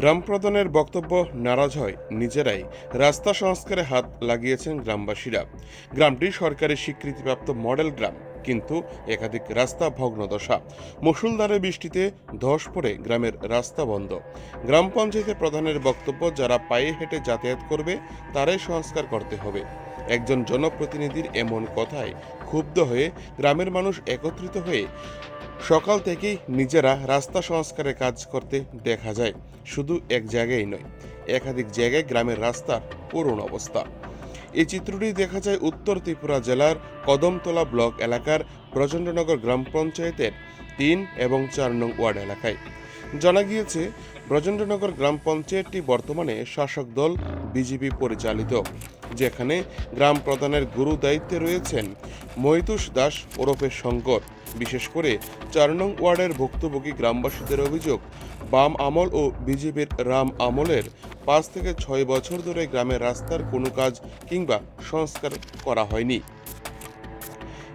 গ্রাম প্রধানের বক্তব্য নারাজ হয় নিজেরাই। রাস্তা সংস্কারে হাত লাগিয়েছেন গ্রামবাসীরা। গ্রামটি সরকারি স্বীকৃতিপ্রাপ্ত মডেল গ্রাম, কিন্তু একাধিক রাস্তা ভগ্নদশা মুসুলধারে বৃষ্টিতে ধস পড়ে গ্রামের রাস্তা বন্ধ। গ্রাম পঞ্চায়েতের প্রধানের বক্তব্য, যারা পায়ে হেঁটে যাতায়াত করবে, তারাই সংস্কার করতে হবে। একজন জনপ্রতিনিধির এমন কথায় ক্ষুব্ধ হয়ে গ্রামের মানুষ একত্রিত হয়ে সকাল থেকেই নিজেরা রাস্তা সংস্কারের কাজ করতে দেখা যায়। শুধু এক জায়গায় নয়, একাধিক জায়গায় গ্রামের রাস্তার করুণ অবস্থা। এই চিত্রটি দেখা যায় উত্তর ত্রিপুরা জেলার কদমতলা ব্লক এলাকার ব্রজেন্দ্রনগর গ্রাম পঞ্চায়েতের তিন এবং চার নং ওয়ার্ড এলাকায়। জানা গিয়েছে, ব্রজেন্দ্রনগর গ্রাম পঞ্চায়েতটি বর্তমানে শাসক দল বিজেপি পরিচালিত, যেখানে গ্রাম প্রধানের গুরু দায়িত্বে রয়েছেন মহিতুষ দাস ওরফে শঙ্কর। বিশেষ করে চার নং ওয়ার্ডের ভুক্তভোগী গ্রামবাসীদের অভিযোগ, বাম আমল ও বিজেপির রাম আমলের পাঁচ থেকে ছয় বছর ধরে গ্রামের রাস্তার কোনো কাজ কিংবা সংস্কার করা হয়নি।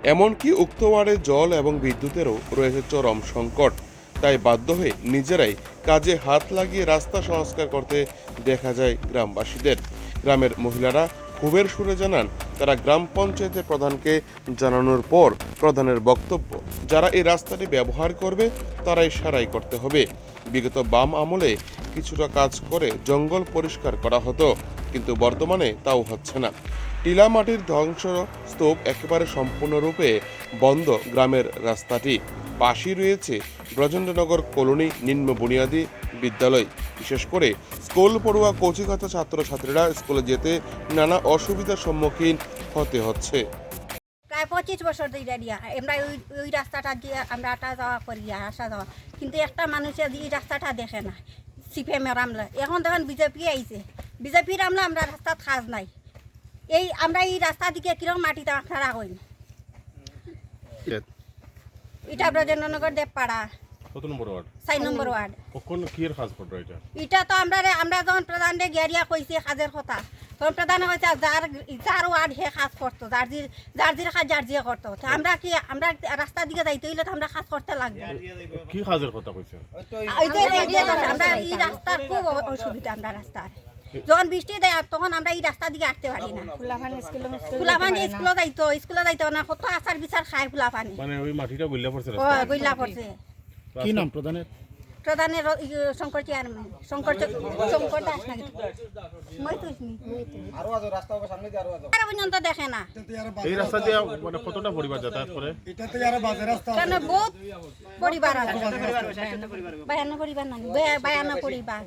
এমনকি উক্ত ওয়ার্ডে জল এবং বিদ্যুতেরও রয়েছে চরম সংকট। তাই বাধ্য হয়ে নিজেরাই কাজে হাত লাগিয়ে রাস্তা সংস্কার করতে দেখা যায় গ্রামবাসীদের। গ্রামের মহিলারা ক্ষোভের সুরে জানান, তারা গ্রাম পঞ্চায়েতের প্রধানকে জানানোর পর প্রধানের বক্তব্য, যারা এই রাস্তাটি ব্যবহার করবে, তারাই সারাই করতে হবে। বিগত বাম আমলে কিছুটা কাজ করে জঙ্গল পরিষ্কার করা হতো, কিন্তু বর্তমানে তাও হচ্ছে না। টিলা মাটির ধ্বংস স্তূপ একেবারে সম্পূর্ণরূপে বন্ধ গ্রামের রাস্তাটি। পাশেই রয়েছে ব্রজেন্দ্রনগর কলোনি নিম্ন বুনিয়াদী বিদ্যালয়। বিশেষ করে স্কুল পড়ুয়া কচিকাতা ছাত্রছাত্রীরা স্কুলে যেতে নানা অসুবিধার সম্মুখীন হতে হচ্ছে। প্রায় পঁচিশ বছর ধরে দিয়া আমরা ওই ওই রাস্তাটা দিয়ে আমরা আসা যাওয়া করি আসা যাওয়া। কিন্তু একটা মানুষের এই রাস্তাটা দেখে না সিপিএমের আমলা। এখন দেখেন বিজেপি আইছে। বিজেপির আমলা আমরা রাস্তা খাজ নাই। এই আমরা এই রাস্তা দিকে কীরকম মাটিতে আপনারা হইন এটা ব্রজেন্দ্রনগর দেবপাড়া। কত নম্বর ওয়ার্ড? নম্বর কাজ এটা? এটা তো আমরা আমরা যখন প্রধানরে গেরিয়া কইছি কাজের কথা তখন প্রধানে যার যার ওয়ার্ড হে কাজ করতো যার জির কাজ যার জিয়ে করতো। আমরা কি আমরা রাস্তার দিকে যাইতে হইলে তো আমরা কাজ করতে লাগবে। কি কাজের কথা আমরা এই রাস্তার খুব অসুবিধা আমরা রাস্তার। যখন বৃষ্টি দেয় তখন আমরা এই রাস্তা দিকে আসতে পারি না। ফুলাফানি স্কুলে যাইতো স্কুলে যাইতো না কত আচার বিচার খায় ফুলাফানি। মানে ওই মাটিটা গুল্লা পড়ছে ও গইলা পড়ছে। কি নাম প্রধানের? প্রধানের শঙ্কর চেয়ারম্যান শঙ্কর শঙ্কর দাস নাকি? মই তো চিনি। তারা পর্যন্ত দেখে না। এই রাস্তা দিয়ে মানে কতটা পরিবার যাতায়াত করে? কেন বহুত পরিবার আছে। বায়ান্ন পরিবার না বায়ান্ন পরিবার।